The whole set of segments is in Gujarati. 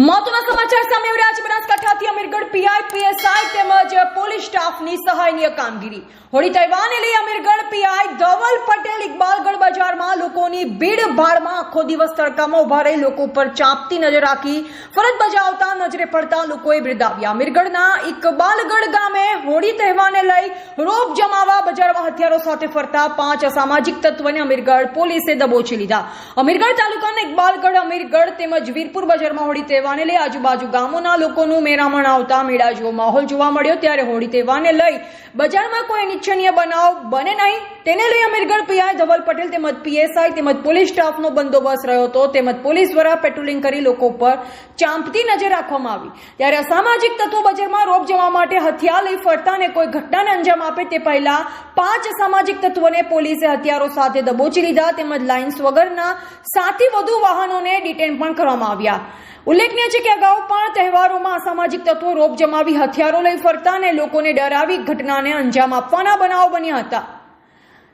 Madem સ્ટાફની સહાયનીય કામગીરી. હોળી તહેવારને લઈ અમીરગઢ પીઆઈ ધવલ પટેલ ઇકબાલગઢ બજારમાં લોકોની ભીડ ભાડમાં આખો દિવસ તડકામાં ઊભા રહી લોકો પર ચાંપતી નજર રાખી ફરજ બજાવતા નજરે પડતા લોકોએ બિરદાવ્યા અમીરગઢના ઇકબાલગઢ ગામે હોળી તહેવારને લઈ રોપ જમાવા બજારમાં હથિયારો સાથે ફરતા પાંચ અસામાજિક તત્વને અમીરગઢ પોલીસે દબોચી લીધા. અમીરગઢ તાલુકાના ઇકબાલગઢ અમીરગઢ તેમજ વીરપુર બજારમાં હોળી તહેવારને લઈ આજુબાજુ ગામોના લોકોનું મેરામણ આવતા મેળા જેવો માહોલ જોવા મળ્યો. ત્યારે હોળી તહેવારને લઈ. બજારમાં કોઈ અનિચ્છનીય બનાવ બને નહીં. તેને લઈ અમીરગઢ પીઆઈ ધવલ પટેલ તેમજ પીએસઆઈ તેમજ પોલીસ સ્ટાફનો બંદોબસ્ત રહ્યો હતો. તેમજ પોલીસ દ્વારા પેટ્રોલિંગ કરી લોકો પર ચાંપતી નજર રાખવામાં આવી. ત્યારે અસામાજિક તત્વો બજારમાં રોપ જવા માટે હથિયાર લઈ ફરતા અને કોઈ ઘટનાને અંજામ આપે તે પહેલા પાંચ અસામાજિક તત્વોને પોલીસે હથિયારો સાથે દબોચી લીધા તેમજ લાઇન્સ વગરના સાતથી વધુ વાહનોને ડિટેન પણ કરવામાં આવ્યા. ઉલ્લેખનીય છે કે અગાઉ પણ તહેવારોમાં અસામાજિક તત્વો રોપ જમાવી હથિયારો લઈ ફરતા અને લોકોને ડરાવી ઘટનાને અંજામ આપવાના બનાવ બન્યા હતા.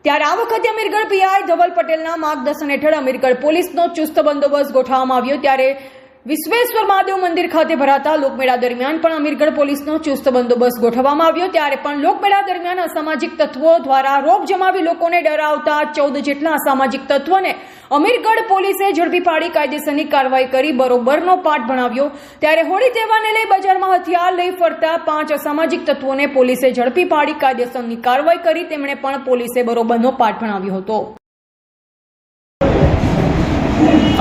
ત્યારે આ વખતે અમીરગઢ પીઆઈ ધવલ પટેલના માર્ગદર્શન હેઠળ અમીરગઢ પોલીસનો ચુસ્ત બંદોબસ્ત ગોઠવવામાં આવ્યો. ત્યારે વિશ્વેશ્વર મહાદેવ મંદિર ખાતે ભરાતા લોકમેળા દરમિયાન પણ અમીરગઢ પોલીસનો ચુસ્ત બંદોબસ્ત ગોઠવવામાં આવ્યો. ત્યારે પણ લોકમેળા દરમિયાન અસામાજિક તત્વો દ્વારા રોગ જમાવી લોકોને ડરાવતા ચૌદ જેટલા અસામાજિક તત્વોને અમીરગઢ પોલીસે ઝડપી પાડી કાયદેસરની કાર્યવાહી કરી, બરોબરનો પાઠ ભણાવ્યો. ત્યારે હોળી તહેવારને લઈ બજારમાં હથિયાર લઈ ફરતા પાંચ અસામાજિક તત્વોને પોલીસે ઝડપી પાડી કાયદેસરની કાર્યવાહી કરી. તેમણે પણ પોલીસે બરોબરનો પાઠ ભણાવ્યો હતો.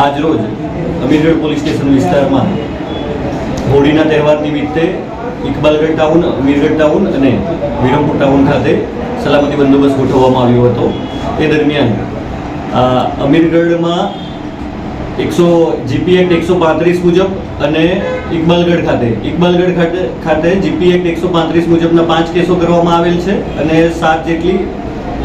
આજરોજ અમીરગઢ પોલીસ સ્ટેશન વિસ્તારમાં હોળીના તહેવાર નિમિત્તે ઇકબાલગઢ ટાઉન, અમીરગઢ ટાઉન અને વિરમપુર ટાઉન ખાતે સલામતી બંદોબસ્ત ગોઠવવામાં આવ્યો હતો. એ દરમિયાન અમીરગઢમાં એકસો, જીપી એક્ટ એકસો પાંત્રીસ મુજબ અને ઇકબાલગઢ ખાતે ઇકબાલગઢ ખાતે ખાતે જીપી એક્ટ એકસો પાંત્રીસ મુજબના પાંચ કેસો કરવામાં આવેલ છે અને સાત જેટલી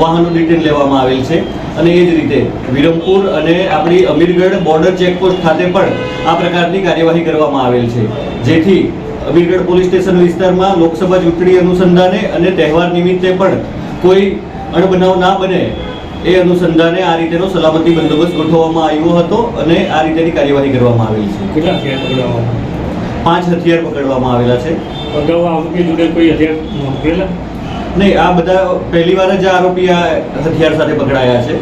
વાહનો ડિટેન લેવામાં આવેલ છે. અને એ જ રીતે વિરમપુર અને આપણી અમીરગઢ બોર્ડર ચેકપોસ્ટ ખાતે પણ આ પ્રકારની કાર્યવાહી કરવામાં આવેલ છે. જેથી અમીરગઢ પોલીસ સ્ટેશન વિસ્તારમાં લોકસભા ચૂંટણી અનુસંધાને અને તહેવાર નિમિત્તે પણ કોઈ અણબનાવ ના બને એ અનુસંધાને આ રીતેનો સલામતી બંદોબસ્ત ગોઠવવામાં આવ્યો હતો અને આ રીતેની કાર્યવાહી કરવામાં આવેલી છે. કેટલા હથિયાર પકડવામાં પાંચ હથિયાર પકડવામાં આવેલા છે. અગાઉ આરોપી જોડે કોઈ હથિયાર પકડેલા નહીં આ બધા પહેલી વાર જ આરોપી આ હથિયાર સાથે પકડાયા છે.